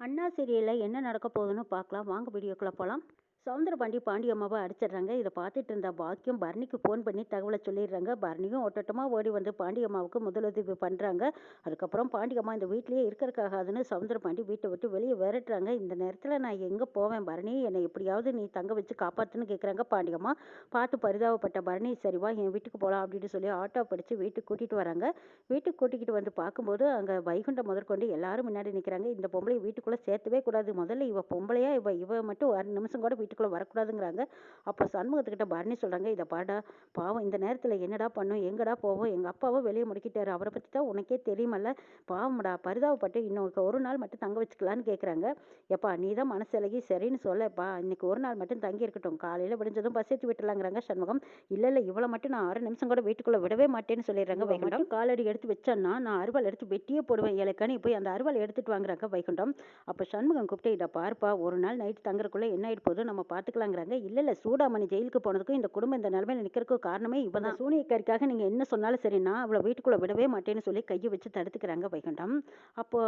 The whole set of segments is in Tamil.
அண்ணா சீரியலில் என்ன நடக்க போகுதுன்னு பார்க்கலாம். வாங்க வீடியோக்குள்ளே போகலாம் சவுந்தரபாண்டி பாண்டியம்மாவை அடிச்சிடுறாங்க. இதை பார்த்துட்டு இருந்த பாக்கியம் பரணிக்கு ஃபோன் பண்ணி தகவலை சொல்லிடுறாங்க. பரணியும் ஒட்டட்டமாக ஓடி வந்து பாண்டியம்மாவுக்கு முதலுதவி பண்ணுறாங்க அதுக்கப்புறம் பாண்டியம்மா இந்த வீட்லேயே இருக்கிறக்காகாதுன்னு சவுந்தரபாண்டி வீட்டை விட்டு வெளியே விரட்டுறாங்க. இந்த நேரத்தில் நான் எங்கே போவேன் பரணி? என்னை எப்படியாவது நீ தங்க வச்சு காப்பாற்றுன்னு கேட்குறாங்க பாண்டியம்மா பார்த்து பரிதாபப்பட்ட பரணி சரிவா என் வீட்டுக்கு போகலாம் அப்படின்னு சொல்லி ஆட்டோ படித்து வீட்டுக்கு கூட்டிகிட்டு வராங்க. வீட்டுக்கு கூட்டிக்கிட்டு வந்து பார்க்கும்போது அங்கே வைகுண்டம் முதற்கொண்டு எல்லாரும் முன்னாடி நிற்கிறாங்க இந்த பொம்பளை வீட்டுக்குள்ளே சேர்த்தவே கூடாது. முதல்ல இவ பொம்பளையா இவ இவ மட்டும் ஒரு நிமிஷம் கூட வீட்டுக்கு வீட்டுக்குள்ளே வரக்கூடாதுங்கிறாங்க. அப்போ சண்முகத்துக்கிட்ட பரணி சொல்கிறாங்க இதை பாடா பாவம் இந்த நேரத்தில் என்னடா பண்ணும் எங்கடா போவோம் எங்கள் அப்பாவோ வெளியே முடிக்கிட்டாரு அவரை பற்றி தான் உனக்கே தெரியுமல்ல பாவம்டா பரிதாபப்பட்டு இன்னும் ஒரு நாள் மட்டும் தங்க வச்சுக்கலான்னு கேட்குறாங்க எப்பா நீ தான் மனசிலகி சரின்னு சொல்லப்பா இன்னைக்கு ஒரு நாள் மட்டும் தங்கி இருக்கட்டும் காலையில் விடிஞ்சதும் பஸ் ஏற்றி விட்டுலாங்கிறாங்க சண்முகம். இல்லை இல்லை இவ்வளோ மட்டும் நான் அரை நிமிஷம் கூட வீட்டுக்குள்ளே விடவே மாட்டேன்னு சொல்லிடுறாங்க வைகுண்டம். காலடி எடுத்து வச்சேன்னா நான் அருவாள் எடுத்து வெட்டியே போடுவேன் இலக்கணி போய் அந்த அருவாள் எடுத்துட்டு வாங்குறாங்க வைகுண்டம். அப்போ சண்முகம் கூப்பிட்டு இதை பார்ப்பா ஒரு நாள் நைட் தங்குறக்குள்ள என்ன ஆயிட்டு போகுது நம்ம பார்த்துக்கலாங்கிறாங்க இல்லை இல்லை சூடாமணி ஜெயிலுக்கு போனதுக்கும் இந்த குடும்பம் இந்த நிலைமையில நிற்கிறதுக்கும் காரணமே இவ தான். சூனியக்காரிக்காக நீங்கள் என்ன சொன்னாலும் சரி நான் அவளை வீட்டுக்குள்ளே விடவே மாட்டேன்னு சொல்லி கையை வச்சு தடுத்துக்கிறாங்க வைகுண்டம். அப்போ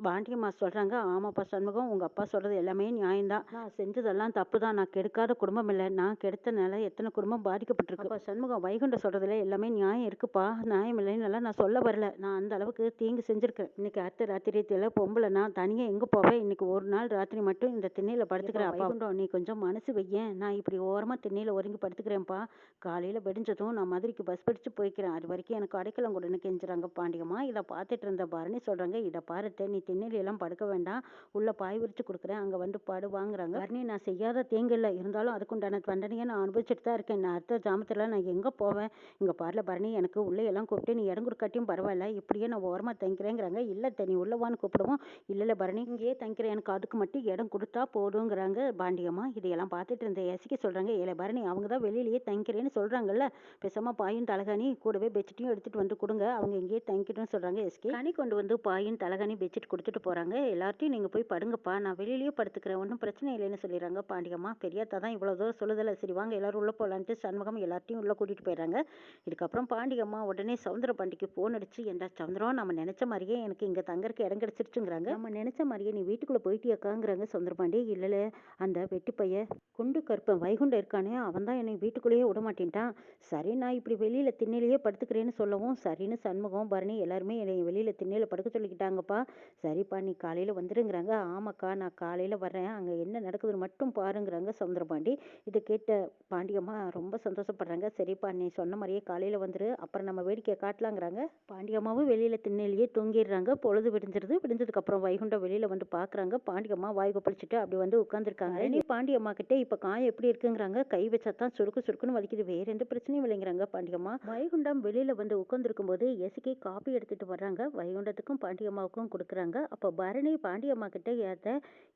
பாண்டியம்மா சொல்கிறாங்க ஆமாப்பா சண்முகம் உங்கள் அப்பா சொல்கிறது எல்லாமே நியாயம்தான். நான் செஞ்சதெல்லாம் தப்பு தான் நான் கெடுக்காத குடும்பம் இல்லை. நான் கெடுத்தனால எத்தனை குடும்பம் பாதிக்கப்பட்டிருக்கு. அப்போ சண்முகம் வைகுண்ட சொல்கிறதுல எல்லாமே நியாயம் இருக்குப்பா. நியாயம் இல்லைன்னு நான் சொல்ல வரல. நான் அந்த அளவுக்கு தீங்கு செஞ்சுருக்கேன். இன்னைக்கு அடுத்த ராத்திரியத்தில் பொம்பளை நான் தனியாக எங்கே போவேன்? இன்னைக்கு ஒரு நாள் ராத்திரி மட்டும் இந்த திண்ணையில் படுத்துக்கிறேன். அப்பா வைகுண்டம் நீ கொஞ்சம் மனசு வையேன். நான் இப்படி ஓரமாக திண்ணையில் ஒருங்கி படுத்துக்கிறேன்ப்பா. காலையில் வெடிஞ்சதும் நான் மதுரைக்கு பஸ் பிடிச்சு போய்க்கிறேன். அது வரைக்கும் எனக்கு அடைக்கலம் கொடுன்னு கெஞ்சுறாங்க பாண்டியம்மா. இதை பார்த்துட்டு இருந்த பரணி சொல்கிறாங்க இதை பாருத்த நீ திண்ணையில எல்லாம் படுக்க வேண்டாம். உள்ள பாய் விரிச்சு கொடுக்குறேன். அங்கே வந்து படுவாங்கிறாங்க வர்ணி நான் செய்யாத தேங்கு இல்லை இருந்தாலும் அதுக்குண்டான தண்டனையை நான் அனுபவிச்சுட்டு தான் இருக்கேன். நான் அடுத்த ஜாமத்தில் நான் எங்கே போவேன்? இங்கே பாருல பரணி எனக்கு உள்ளே எல்லாம் கூப்பிட்டு நீ இடம் கொடுக்காட்டியும் பரவாயில்ல. இப்படியே நான் ஓரமாக தங்கிக்கிறேங்கிறாங்க. இல்லை தனி உள்ளவான்னு கூப்பிடுவோம். இல்லை இல்லை பரணி இங்கேயே தங்கிக்கிறேன். எனக்கு அதுக்கு மட்டும் இடம் கொடுத்தா போதுங்கிறாங்க பாண்டியம்மா. இதையெல்லாம் பார்த்துட்டு இருந்த எசிக்க சொல்கிறாங்க இல்லை பரணி அவங்க தான் வெளியிலேயே தங்கிக்கிறேன்னு சொல்கிறாங்கல்ல பேசாமல் பாயும் தலகாணி கூடவே பெட்ஷீட்டையும் எடுத்துகிட்டு வந்து கொடுங்க. அவங்க இங்கேயே தங்கிட்டோன்னு சொல்கிறாங்க எஸ்கே கனி கொண்டு வந்து பாயும் தலகாணி பெட்ஷீட் கொடுத்துட்டு போகிறாங்க எல்லார்ட்டையும் நீங்கள் போய் படுங்கப்பா. நான் வெளியிலேயே படுத்துக்கிறேன். ஒன்றும் பிரச்சனை இல்லைன்னு சொல்லிடுறாங்க பாண்டியம்மா பெரியாத்தா தான் இவ்வளோ தூரம் சொல்லுதில்ல சரி வாங்க எல்லோரும் உள்ளே போகலான்ட்டு சண்முகம் எல்லார்ட்டையும் உள்ளே கூட்டிகிட்டு போயிடுறாங்க இதுக்கப்புறம் பாண்டியம்மா உடனே சவுந்தர பாண்டிக்கு ஃபோன் அடிச்சு ஏண்டா சந்திரம் நம்ம நினச்ச மாதிரியே எனக்கு இங்கே தங்கறக்கு இடம் கிடச்சிருச்சுங்கிறாங்க. நம்ம நினச்ச மாதிரியே நீ வீட்டுக்குள்ளே போயிட்டியாக்காங்கிறாங்க சவுந்தர பாண்டி. இல்லை அந்த வெட்டி பைய குண்டு கருப்பன் வைகுண்டம் இருக்கானே அவன் தான் என்னை வீட்டுக்குள்ளேயே விட மாட்டேன்ட்டான். சரி நான் இப்படி வெளியில் திண்ணிலேயே படுத்துக்கிறேன்னு சொல்லவும் சரின்னு சண்முகம் பரணி எல்லாருமே என்னை வெளியில் திண்ணையில் படுக்க சொல்லிக்கிட்டாங்கப்பா. சரிப்பா நீ காலையில் வந்துருங்கிறாங்க. ஆமாக்கா நான் காலையில் வர்றேன். அங்கே என்ன நடக்குதுன்னு மட்டும் பாருங்கிறாங்க சவுந்தரபாண்டி. இதை கேட்ட பாண்டியம்மா ரொம்ப சந்தோஷப்படுறாங்க. சரிப்பா நீ சொன்ன மாதிரியே காலையில் வந்துரு அப்புறம் நம்ம வேடிக்கை காட்டலாங்கிறாங்க. பாண்டியம்மாவும் வெளியில் திண்ணையிலேயே தொங்கிடுறாங்க. பொழுது விடிஞ்சிருது. விடிஞ்சதுக்கப்புறம் வைகுண்டம் வெளியில் வந்து பார்க்குறாங்க பாண்டியம்மா வாய் கொப்பளிச்சுட்டு அப்படி வந்து உட்காந்துருக்காங்க நீ பாண்டியம்மா கிட்டே இப்போ காயம் எப்படி இருக்குங்கிறாங்க? கை வச்சா தான் சுருக்கு சுருக்குன்னு வலிக்குது. வேற எந்த பிரச்சனையும் இல்லைங்கிறாங்க பாண்டியம்மா வைகுண்டம் வெளியில் வந்து உட்காந்துருக்கும் போது எசுக்கி காப்பி எடுத்துட்டு வர்றாங்க. வைகுண்டத்துக்கும் பாண்டியம்மாவுக்கும் கொடுக்குறாங்க. அப்போ பரணி பாண்டியம்மா கிட்டே ஏத்த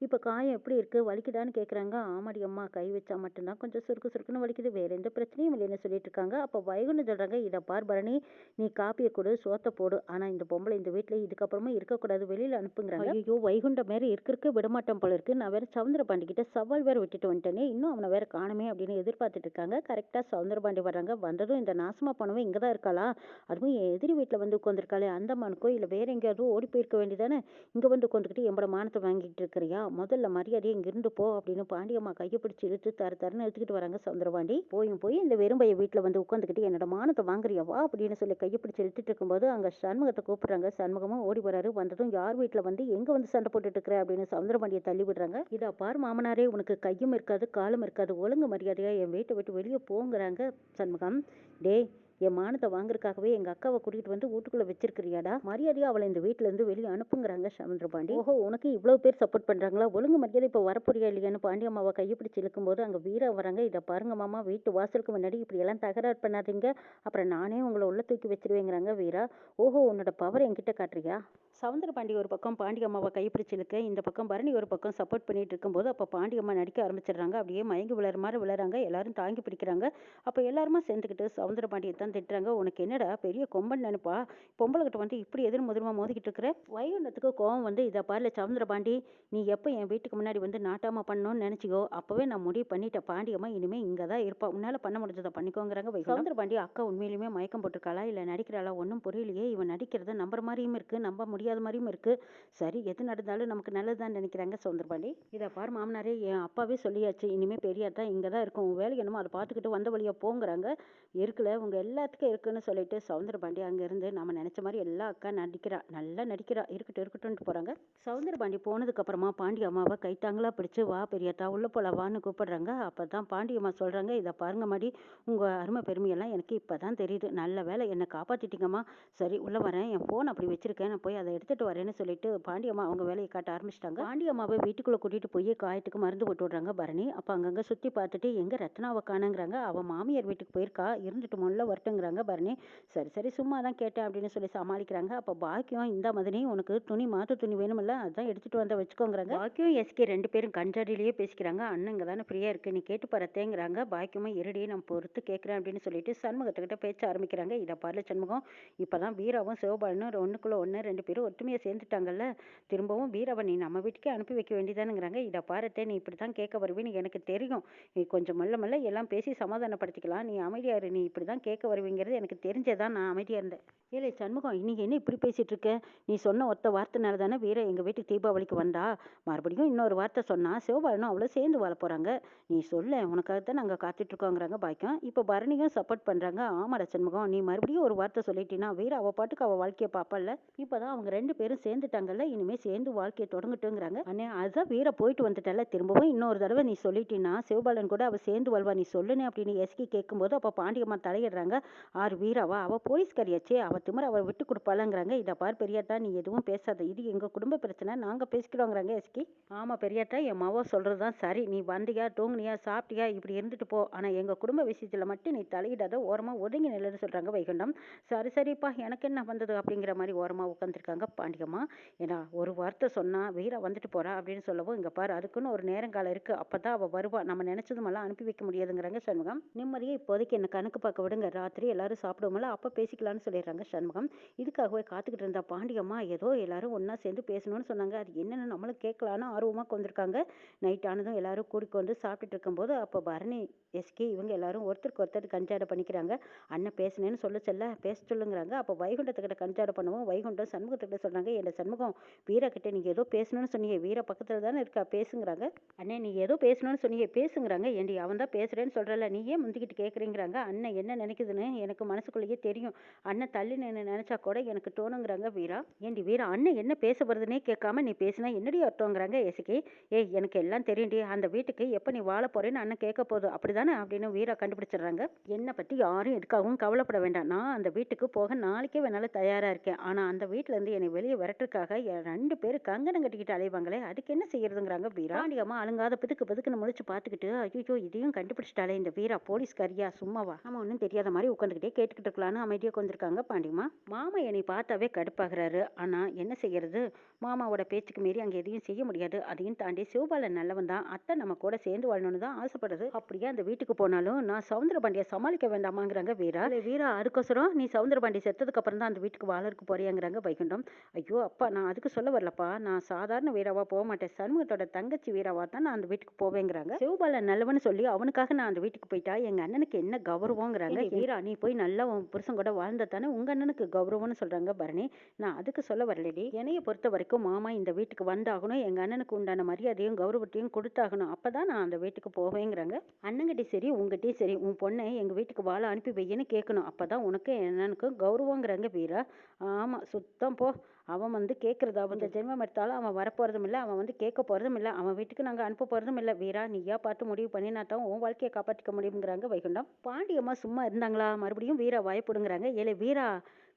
இப்போ காயம் எப்படி இருக்குது வலிக்குதான்னு கேட்குறாங்க ஆமாடி அம்மா கை வச்சா மட்டும்தான் கொஞ்சம் சுருக்கு சுருக்குன்னு வலிக்குது. வேறு எந்த பிரச்சனையும் இல்லைன்னு சொல்லிட்டு இருக்காங்க. அப்போ வைகுண்டம் சொல்கிறாங்க இதை பார் பரணி நீ காப்பியை கொடு சோத்தை போடு. ஆனால் இந்த பொம்பளை இந்த வீட்டில் இதுக்கப்புறமா இருக்கக்கூடாது. வெளியில் அனுப்புங்கிறாங்க. ஐயோ வைகுண்டம் மாரி இருக்கிறக்கு விடமாட்டம் போல இருக்குது நான் வேறு சவுந்தர பாண்டி கிட்ட சவால் வேறு விட்டுட்டு வந்துட்டேனே. இன்னும் அவனை வேறு காணுமே அப்படின்னு எதிர்பார்த்துட்டு இருக்காங்க. கரெக்டாக சவுந்தர பாண்டி வர்றாங்க. வந்ததும் இந்த நாசமா போனவன் இங்கே தான் இருக்காளா? அதுவும் என் எதிரி வீட்டில் வந்து உட்காந்துருக்காளே அந்தமானுக்கோ இல்லை வேறு எங்கேயாவது ஓடி போயிருக்க வேண்டியதானே? இங்கே வந்து உட்காந்துக்கிட்டு எம்பட மானத்தை வாங்கிட்டு இருக்கிறியா? முதல்ல மரியாதையை இங்கிருந்து போ அப்படின்னு பாண்டியம்மா கையை பிடிச்சி இழுத்து தர தரன்னு எடுத்துக்கிட்டு வராங்க சவுந்தரபாண்டி. போயும் போய் இந்த வெறும்பைய வீட்டில் வந்து உட்காந்துக்கிட்டு என்னோட மானத்தை வாங்குறியா? வா அப்படின்னு சொல்லி கையை பிடிச்சி இழுத்துட்டு இருக்கும்போது அங்கே சண்முகத்தை கூப்பிடுறாங்க. சண்முகமும் ஓடி வராரு. வந்ததும் யார் வீட்டில் வந்து எங்கே வந்து சண்டை போட்டுட்டு இருக்கிற? அப்படின்னு சந்திரபாண்டியை தள்ளி விடுறாங்க. இதா பார் மாமனாரே உனக்கு கையும் இருக்காது காலும் இருக்காது. ஒழுங்கு மரியாதையாக என் வீட்டை விட்டு வெளியே போங்கிறாங்க சண்முகம். டேய் என் மானத்தை வாங்குறதுக்காகவே எங்கள் அக்காவை கூட்டிகிட்டு வந்து வீட்டுக்குள்ளே வச்சிருக்கிறியாடா? மரியாதையாக அவளை இந்த வீட்டிலேருந்து வெளியே அனுப்புங்கிறாங்க சமுத்திரபாண்டி ஓஹோ உனக்கு இவ்வளோ பேர் சப்போர்ட் பண்ணுறாங்களா ஒழுங்கு மரியாதை இப்போ வரப்போறியா இல்லையான்னு பாண்டியம்மாவை கையை பிடிச்சி இழுக்கும்போது அங்கே வீரா வராங்க. இதை பாருங்க மாமா வீட்டு வாசலுக்கு முன்னாடி இப்படி எல்லாம் தகராறு பண்ணாதீங்க. அப்புறம் நானே உங்களை உள்ள தூக்கி வச்சிருவேங்கிறாங்க வீரா. ஓஹோ உன்னோட பவர் என்கிட்ட காட்டுறியா? சவுந்தர பாண்டி ஒரு பக்கம் பாண்டியம்மாவை கைப்பிடிச்சு இழுக்க இந்த பக்கம் பரணி ஒரு பக்கம் சப்போர்ட் பண்ணிட்டு இருக்கும்போது அப்போ பாண்டியம்மா நடிக்க ஆரம்பிச்சிடுறாங்க. அப்படியே மயங்கி விழுற மாதிரி விழுறாங்க எல்லாரும் தாங்கி பிடிக்கிறாங்க. அப்போ எல்லாருமா சேர்ந்துக்கிட்டு சவுந்தர பாண்டியை தான் திட்டுறாங்க. உனக்கு என்னடா பெரிய கொம்பன் நினைப்பா? பொம்பளைகிட்ட வந்து இப்படி எதிர் முதல்மா மோதிக்கிட்டு இருக்கிற? வைகுண்டத்துக்கு கோவம் வந்து? இதை பாருல சவுந்தர பாண்டி நீ எப்போ என் வீட்டுக்கு முன்னாடி வந்து நாட்டாம பண்ணணும்னு நினச்சிக்கோ. அப்போவே நான் முடிவு பண்ணிட்டேன். பாண்டியம்மா இனிமே இங்கே தான் இருப்பா. உன்னால் பண்ண முடிஞ்சதை பண்ணிக்கோங்கிறாங்க சவுந்தர பாண்டி அக்கா உண்மையிலுமே மயக்கம் போட்டிருக்காளா? இல்லை நடிக்கிறாளா? ஒன்றும் புரியலையே. இவன் நடிக்கிறத நம்புற மாதிரியும் இருக்கு. நம்ப முடியும் தெரியாத மாதிரியும் இருக்குது சரி எது நடந்தாலும் நமக்கு நல்லதுதான் நினைக்கிறாங்க சவுந்தரபாண்டி இதை பாரு மாமனாரே என் அப்பாவே சொல்லியாச்சு. இனிமேல் பெரியாத்தா இங்கே தான் இருக்கும். உன் வேலை என்னமோ அதை பார்த்துக்கிட்டு வந்த வழியாக போங்கிறாங்க. இருக்குல்ல உங்கள் எல்லாத்துக்கும் இருக்குன்னு சொல்லிட்டு சௌந்தரபாண்டி அங்கேருந்து நம்ம நினச்ச மாதிரி எல்லா அக்கா நடிக்கிறா. நல்லா நடிக்கிறா. இருக்கட்டும் இருக்கட்டும்னு போகிறாங்க சௌந்தரபாண்டி போனதுக்கப்புறமா பாண்டி அம்மாவை கைத்தாங்களா பிடிச்சி வா பெரியாத்தா உள்ளே போல வான்னு கூப்பிடுறாங்க. அப்போ தான் பாண்டி அம்மா சொல்கிறாங்க இதை பாருங்க மாடி உங்கள் அருமை பெருமையெல்லாம் எனக்கு இப்போ தான் தெரியுது. நல்ல வேலை என்னை காப்பாற்றிட்டீங்கம்மா சரி உள்ளே வரேன். என் ஃபோன் அப்படி வச்சுருக்கேன். நான் போய் அதை எடுத்துகிட்டு வரேன்னு சொல்லிட்டு பாண்டி அம்மா அவங்க வேலையை காட்ட ஆரம்பிச்சிட்டாங்க. பாண்டி அம்மாவை வீட்டுக்குள்ளே கூட்டிகிட்டு போய் காயத்துக்கு மருந்து போட்டு விட்றாங்க பரணி. அப்போ அங்கங்கே சுற்றி பார்த்துட்டு எங்கே ரத்னாவை காணுங்கிறாங்க? அவள் மாமியார் வீட்டுக்கு போயிருக்கா? இருந்துட்டு முல்ல வரட்டுங்கிறாங்க பரணி. சரி சரி சும்மா தான் கேட்டேன் அப்படின்னு சொல்லி சமாளிக்கிறாங்க. அப்போ பாக்கியம் இந்த மாதிரி உனக்கு துணி மாற்று துணி வேணுமில்ல அதான் எடுத்துகிட்டு வந்த வச்சுக்கோங்கிறாங்க. பாக்கியம் எஸ்கே ரெண்டு பேரும் கஞ்சாடிலேயே பேசிக்கிறாங்க. அண்ணங்க தானே ஃப்ரீயாக இருக்கு நீ கேட்டு பரத்தேங்கிறாங்க பாக்கியமும் இருடி நான் பொறுத்து கேட்குறேன் அப்படின்னு சொல்லிட்டு சண்முகத்துக்கிட்ட பேச்ச ஆரம்பிக்கிறாங்க. இதை பாருல சண்முகம் இப்போ தான் வீராவும் சிவபாலனும் ஒன்றுக்குள்ளே ஒன்று ரெண்டு பேரும் ஒற்றுமையாக சேர்ந்துட்டாங்கல்ல? திரும்பவும் வீரவன் நீ நம்ம வீட்டுக்கே அனுப்பி வைக்க வேண்டியதானுங்கிறாங்க. இதை பாரத்தே நீ இப்படி தான் கேட்க வருவேன்னு எனக்கு தெரியும். நீ கொஞ்சம் மெல்ல மெல்ல எல்லாம் பேசி சமாதானப்படுத்திக்கலாம். நீ அமைதியா இரு. நீ இப்படி தான் கேட்க வருவீங்கிறது எனக்கு தெரிஞ்சதான் நான் அமைதியாக இருந்தேன். ஏழை சண்முகம் இன்னைக்கு என்ன இப்படி பேசிட்டு இருக்க? நீ சொன்ன ஒத்த வார்த்தைனால தானே வீர எங்கள் வீட்டுக்கு தீபாவளிக்கு வந்தா? மறுபடியும் இன்னொரு வார்த்தை சொன்னா சிவபாலனும் அவ்வளோ சேர்ந்து வாழ போகிறாங்க நீ சொல்ல உனக்காக தான் நாங்கள் காத்துட்ருக்கோங்கிறாங்க பாக்கியம். இப்போ பரணியும் சப்போர்ட் பண்ணுறாங்க ஆமாடா சண்முகம் நீ மறுபடியும் ஒரு வார்த்தை சொல்லிட்டீன்னா வீர அவள் பாட்டுக்கு அவள் வாழ்க்கையை பார்ப்பல்ல இப்போ தான் அவங்க ரெண்டு பேரும் சேர்ந்துட்டாங்கல்ல இனிமேல் சேர்ந்து வாழ்க்கையை தொடங்கட்டுங்கிறாங்க அண்ணே அதான் வீர போயிட்டு வந்துட்டல திரும்பவும் இன்னொரு தடவை நீ சொல்லிட்டீன்னா சிவபாலன் கூட அவள் சேர்ந்து வாழ்வா நீ சொல்லுனே அப்படின்னு எஸ்கி கேட்கும்போது அப்போ பாண்டியம்மா தலையிடுறாங்க. ஆர் வீராவா அவள் போலீஸ்காரியாச்சே அவள் திமிர அவள் விட்டு கொடுப்பாளங்கிறாங்க. இதை பார் பெரியாட்டா நீ எதுவும் பேசாத இது எங்கள் குடும்ப பிரச்சனை நாங்கள் பேசிக்கிறோங்கிறாங்க எஸ்கி. ஆமாம் பெரியாட்டா என் மாவோ சொல்கிறது தான் சரி நீ வந்தியா தூங்குனியா சாப்பிட்டியா இப்படி இருந்துட்டு போ. ஆனால் எங்கள் குடும்ப விஷயத்தில் மட்டும் நீ தலையிடாத ஓரமாக ஒதுங்கி நில்லுன்னு சொல்கிறாங்க வைகுண்டம். சரி சரிப்பா எனக்கு என்ன வந்தது அப்படிங்கிற மாதிரி ஓரமாக உட்காந்துருக்காங்க பாண்டியம்மா ஏன்னா ஒரு வார்த்தை சொன்னால் வீரா வந்துட்டு போறா அப்படின்னு சொல்லவும் இங்கே பாரு அதுக்குன்னு ஒரு நேரங்காலம் இருக்குது அப்போ தான் அவள் வருவா. நம்ம நினச்சதுமெல்லாம் அனுப்பி வைக்க முடியாதுங்கிறாங்க சண்முகம். நிம்மதியை இப்போதைக்கு என்ன கணக்கு பார்க்க விடுங்க. ராத்திரி எல்லாரும் சாப்பிடுவோம்ல அப்போ பேசிக்கலாம்னு சொல்லிடுறாங்க சண்முகம். இதுக்காகவே காத்துக்கிட்டு இருந்தா பாண்டியம்மா ஏதோ எல்லாரும் ஒன்றா சேர்ந்து பேசணும்னு சொன்னாங்க. அது என்னென்னு நம்மளும் கேட்கலான்னு ஆர்வமாக கொண்டிருக்காங்க. நைட் ஆனதும் எல்லாரும் கூடிக்கொண்டு சாப்பிட்டுட்டு இருக்கும்போது அப்போ பரணி எஸ்கே இவங்க எல்லாரும் ஒருத்தருக்கு ஒருத்தர் கஞ்சாட பண்ணிக்கிறாங்க. அண்ணன் பேசுனேன்னு சொல்ல சொல்ல பேச சொல்லுங்கிறாங்க. அப்போ வைகுண்டத்துக்கிட்ட கஞ்சாட பண்ணுவோம். வைகுண்டம் சண்முகத்துக்கிட்ட சொல்கிறாங்க என்ன சண்முகம் வீரா நீங்கள் ஏதோ பேசணும்னு சொன்னீங்க வீரா பக்கத்தில் தானே இருக்கா பேசுங்கிறாங்க. அண்ணே நீ ஏதோ பேசணும்னு சொன்னீங்க பேசுங்கிறாங்க. ஏண்டி அவன் தான் பேசுகிறேன்னு சொல்கிறல நீ ஏன் முந்திக்கிட்டு கேட்குறீங்கிறாங்க அண்ணன் என்ன நினைக்குதுன்னு எனக்கு மனசுக்குள்ளேயே தெரியும். அண்ணன் தள்ளி நின்று நினச்சா கூட எனக்கு தோணுங்கிறாங்க வீரா. ஏண்டி வீரா அண்ணன் என்ன பேச வருதுன்னே கேட்காம நீ பேசினா என்னடி அர்த்தங்கிறாங்க எசுக்கி ஏய் எனக்கு எல்லாம் தெரியும்டி அந்த வீட்டுக்கு எப்போ நீ வாழ போகிறேன்னு அண்ணன் கேட்க போதும் அப்படிதானே? அப்படின்னு வீரா கண்டுபிடிச்சிடுறாங்க. என்னை பற்றி யாரும் எதுக்காகவும் கவலைப்பட வேண்டாம். நான் அந்த வீட்டுக்கு போக நாளைக்கே வேணாலும் தயாராக இருக்கேன். ஆனால் அந்த வீட்டிலேருந்து என்னை வெளியே விரட்டுறதுக்காக என் ரெண்டு பேரும் கங்கணம் கட்டிக்கிட்டு அலைவாங்களே அதுக்கு என்ன செய்யறதுங்கிறாங்க வீரா? பாண்டியம்மா அழுங்காத பிதுக்கு பிதுக்குன்னு முழிச்சு பார்த்துக்கிட்டு ஐயோ இதையும் கண்டுபிடிச்சிட்டாலே இந்த வீரா போலீஸ்காரியா சும்மாவா? ஆமா ஒன்றும் தெரியாத மாதிரி உட்காந்துக்கிட்டே கேட்டுக்கிட்டு இருக்கலான்னு அமைதியாக உட்காந்துருக்காங்க பாண்டியம்மா மாமா என்னை பார்த்தாவே கடுப்பாகிறாரு. ஆனால் என்ன செய்யறது? மாமாவோட பேச்சுக்கு மீறி அங்கே எதையும் செய்ய முடியாது. அதையும் தாண்டி சிவபாலன் நல்லவன் தான். அத்தை நம்ம கூட சேர்ந்து வாழணும்னு தான் ஆசைப்படுது அப்படியே அந்த வீட்டுக்கு போனாலும் நான் சவுந்தர பாண்டியை சமாளிக்க வேண்டாமாங்கிறாங்க வீரா. வீரா அதுக்கோசரம் நீ சவுந்தர பாண்டி செத்ததுக்கு அப்புறம் தான் அந்த வீட்டுக்கு வாழறதுக்கு போறியாங்கிறாங்க வைகுண்டம். ஐயோ அப்பா நான் அதுக்கு சொல்ல வரலப்பா. நான் சாதாரண வீராவா போக மாட்டேன். சண்முகத்தோட தங்கச்சி வீராவா தான் நான் அந்த வீட்டுக்கு போவேங்கிறாங்க. சிவபாலன் நல்லவன்னு சொல்லி அவனுக்காக நான் அந்த வீட்டுக்கு போயிட்டா எங்க அண்ணனுக்கு என்ன கௌரவங்கிறாங்க? வீரா நீ போய் நல்லா உன் புருஷன் கூட வாழ்ந்தா தானே உங்க அண்ணனுக்கு கௌரவம்னு சொல்றாங்க பரணி. நான் அதுக்கு சொல்ல வரலடி. என்னைய பொறுத்த வரைக்கும் மாமா இந்த வீட்டுக்கு வந்தாகணும். எங்க அண்ணனுக்கு உண்டான மரியாதையும் கௌரவத்தையும் கொடுத்தாகணும். அப்பதான் நான் அந்த வீட்டுக்கு போவேங்கிறாங்க. அண்ணங்கிட்டே சரி உங்ககிட்டயும் சரி உன் பொண்ணை எங்க வீட்டுக்கு வாழ அனுப்பி வையன்னு கேட்கணும் அப்பதான் உனக்கு என்னனுக்கும் கௌரவங்கிறாங்க வீரா. ஆமா சுத்தம் போ. அவன் வந்து கேட்குறது இந்த ஜென்மம் எடுத்தாலும் அவன் வரப்போகிறதும் இல்லை அவன் வந்து கேட்க போகிறதும் இல்லை அவன் வீட்டுக்கு நாங்கள் அனுப்ப போகிறதும் இல்லை. வீரா நீயா பார்த்து முடிவு பண்ணினா தான் உன் வாழ்க்கையை காப்பாற்றிக்க முடியுங்கிறாங்க வைகுண்டம். பாண்டியம்மா சும்மா இருந்தாங்களா? மறுபடியும் வீரா வாய்ப்புடுங்கிறாங்க ஏலே வீரா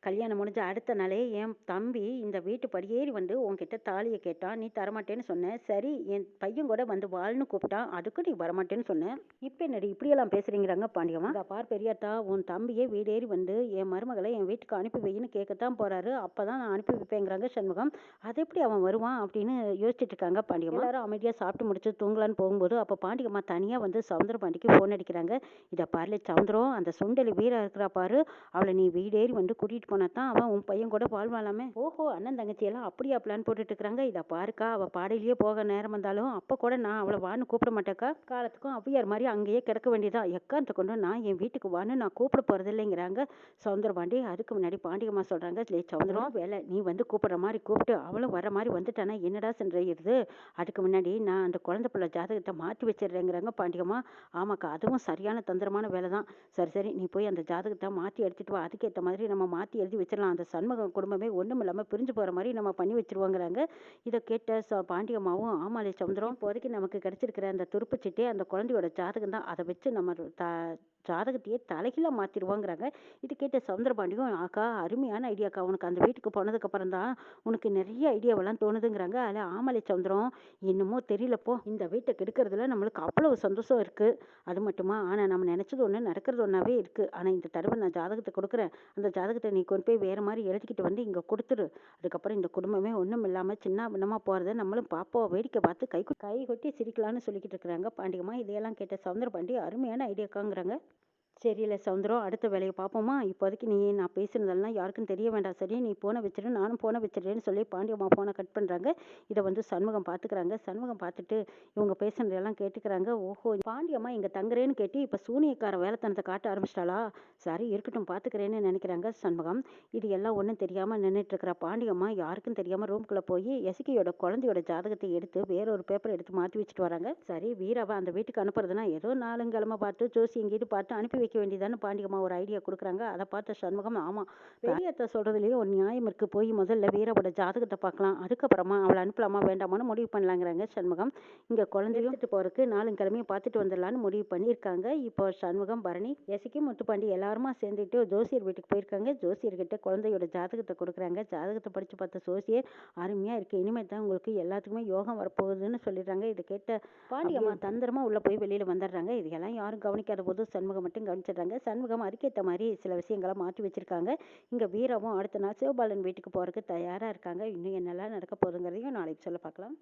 கல்யாணம் முடிஞ்ச அடுத்த நாளே என் தம்பி இந்த வீட்டு படியேறி வந்து உன்கிட்ட தாலியை கேட்டான் நீ தரமாட்டேன்னு சொன்ன. சரி என் பையன் கூட வந்து வாழ்னு கூப்பிட்டான் அதுக்கு நீ வரமாட்டேன்னு சொன்னேன் இப்போ என்னடி இப்படியெல்லாம் பேசுறீங்கிறாங்க பாண்டியம்மா? இந்த பார் பெரியாத்தா உன் தம்பியே வீடேறி வந்து என் மருமகளை என் வீட்டுக்கு அனுப்பி வைன்னு கேட்கத்தான் போறாரு. அப்பதான் நான் அனுப்பி வைப்பேங்கிறாங்க சண்முகம். அது எப்படி அவன் வருவான்? அப்படின்னு யோசிச்சுட்டு இருக்காங்க பாண்டியம்மா. எல்லாரும் அமைதியாக சாப்பிட்டு முடிச்சு தூங்கலான்னு போகும்போது அப்போ பாண்டியம்மா தனியாக வந்து சவுந்தர பாண்டிக்கு ஃபோன் அடிக்கிறாங்க. இதை பாருல சவுந்தரம் அந்த சுண்டலி வீரா இருக்கிறா பாரு. அவளை நீ வீடேறி வந்து கூட்டிகிட்டு போனால் தான் அவன் உன் பையன் கூட வாழ்வாளாமே? ஓஹோ அண்ணன் தங்கச்சியெல்லாம் அப்படியா பிளான் போட்டுட்டு இருக்கிறாங்க இதை பாருக்கா அவள் பாடையிலேயே போக நேரம் வந்தாலும் அப்போ கூட நான் அவளை வான்னு கூப்பிட மாட்டேக்கா காலத்துக்கும் அவ்வியார் மாதிரி அங்கேயே கிடக்க வேண்டியதான் எக்காந்த கொண்டு நான் என் வீட்டுக்கு வான்னு நான் கூப்பிட போகிறது இல்லைங்கிறாங்க. சவுந்தரபாண்டி அதுக்கு முன்னாடி பாண்டியம்மா சொல்கிறாங்க லே சவுந்தரம் வேலை நீ வந்து கூப்பிட்ற மாதிரி கூப்பிட்டு அவளும் வர மாதிரி வந்துட்டானா? என்னடா சென்றது அதுக்கு முன்னாடி நான் அந்த குழந்தை பிள்ளை ஜாதகத்தை மாற்றி வச்சிடுறேங்கிறாங்க பாண்டியம்மா. ஆமாக்கா அதுவும் சரியான தந்திரமான வேலை தான் சரி சரி நீ போய் அந்த ஜாதகத்தை மாற்றி எடுத்துட்டு வா. அதுக்கேற்ற மாதிரி நம்ம மாற்றி எழுதி வச்சிடலாம். அந்த சண்முகம் குடும்பமே ஒன்றும் இல்லாமல் பிரிஞ்சு போகிற மாதிரி நம்ம பண்ணி வச்சிருவோங்கிறாங்க இதை கேட்ட ச பாண்டியம்மாவும் ஆமாலே சவுந்தரம் இப்போதைக்கு நமக்கு கிடச்சிருக்கிற அந்த துருப்புச்சிட்டே அந்த குழந்தையோட ஜாதகம் தான். அதை வச்சு நம்ம த ஜாதகத்தையே தலைகீழாக மாற்றிடுவோங்கிறாங்க இது கேட்ட சவுந்தரபாண்டியும் அக்கா அருமையான ஐடியாக்கா. உனக்கு அந்த வீட்டுக்கு போனதுக்கப்புறம் தான் உனக்கு நிறைய ஐடியாவெல்லாம் தோணுதுங்கிறாங்க. அதில் ஆமலை சவுந்தரம் என்னமோ தெரியலப்போ இந்த வீட்டை கெடுக்கிறதுல நம்மளுக்கு அவ்வளவு சந்தோஷம் இருக்குது அது மட்டுமா? ஆனால் நம்ம நினச்சது ஒன்று நடக்கிறது ஒன்றாவே இருக்குது ஆனால் இந்த தடவை நான் ஜாதகத்தை கொடுக்குறேன். அந்த ஜாதகத்தை நீ கொண்டு போய் வேறு மாதிரி எழுதிக்கிட்டு வந்து இங்கே கொடுத்துரு. அதுக்கப்புறம் இந்த குடும்பமே ஒன்றும் இல்லாமல் சின்ன பின்னமாக போகிறத நம்மளும் பார்ப்போம் வேடிக்கை பார்த்து கை கை கொட்டி சிரிக்கலான்னு சொல்லிக்கிட்டு இருக்கிறாங்க. பாண்டியம்மா இதையெல்லாம் கேட்ட சவுந்தர பாண்டி அருமையான ஐடியாக்காங்கிறாங்க சரியில்ல சவுந்தரம் அடுத்த வேலையை பார்ப்போமா இப்போதைக்கு நீ நான் பேசுனதெல்லாம் யாருக்கும் தெரிய வேண்டாம் சரி. நீ போனை வச்சிரு நானும் போனை வச்சிடுறேன்னு சொல்லி பாண்டியம்மா போனை கட் பண்ணுறாங்க இதை வந்து சண்முகம் பார்த்துக்கிறாங்க சண்முகம் பார்த்துட்டு இவங்க பேசுனதெல்லாம் கேட்டுக்கிறாங்க. ஓஹோ பாண்டியம்மா இங்கே தங்குறேன்னு கேட்டு இப்போ சூனியக்கார வேலைத்தனத்தை காட்ட ஆரம்பிச்சிட்டாளா? சரி இருக்கட்டும் பார்த்துக்கிறேன்னு நினைக்கிறாங்க சண்முகம். இது எல்லாம் ஒன்றும் தெரியாமல் நின்றுட்டுருக்கிற பாண்டியம்மா யாருக்கும் தெரியாமல் ரூம்குள்ளே போய் எசிக்கையோட குழந்தையோட ஜாதகத்தை எடுத்து வேறொரு பேப்பர் எடுத்து மாற்றி வச்சுட்டு வராங்க. சரி வீராவை அந்த வீட்டுக்கு அனுப்புறதுனா ஏதோ நாலுங்கிழமை பார்த்து ஜோசி எங்கேயும் பார்த்து அனுப்பி வைக்க வேண்டியதான்னு பாண்டியம்மா ஒரு ஐடியா கொடுக்குறாங்க. அதை பார்த்த சண்முகம் ஆமாம் பெரியத்த சொல்கிறதுலேயே ஒரு நியாயம் இருக்குது போய் முதல்ல வீராவோட ஜாதகத்தை பார்க்கலாம். அதுக்கப்புறமா அவளை அனுப்பலாமா வேண்டாமான்னு முடிவு பண்ணலாங்கிறாங்க சண்முகம். இங்கே குழந்தையும் போகிறதுக்கு நாலு கிழமையும் பார்த்துட்டு வந்துடலான்னு முடிவு பண்ணியிருக்காங்க. இப்போ சண்முகம் பரணி எசிக்கும் முத்துப்பாண்டி எல்லாருமா சேர்ந்துட்டு ஜோசியர் வீட்டுக்கு போயிருக்காங்க. ஜோசியர்கிட்ட குழந்தையோட ஜாதகத்தை கொடுக்குறாங்க. ஜாதகத்தை படித்து பார்த்த ஜோசியர் அருமையாக இருக்குது இனிமேல் தான் உங்களுக்கு எல்லாத்துக்குமே யோகம் வரப்போகுதுன்னு சொல்லிடுறாங்க. இதை கேட்ட பாண்டியம்மா தந்திரமாக உள்ளே போய் வெளியில் வந்துடுறாங்க. இதெல்லாம் யாரும் கவனிக்காத போது சண்முகம் மட்டும் கவனிச்சிடுறாங்க சண்முகம் அதுக்கேற்ற மாதிரி சில விஷயங்களை மாற்றி வச்சிருக்காங்க. இங்கே வீரவும் அடுத்த நாள் சிவபாலன் வீட்டுக்கு போகிறதுக்கு தயாராக இருக்காங்க. இன்னும் என்னெல்லாம் நடக்க போகுதுங்கிறதையும் நாளைக்கு சொல்ல பார்க்கலாம்.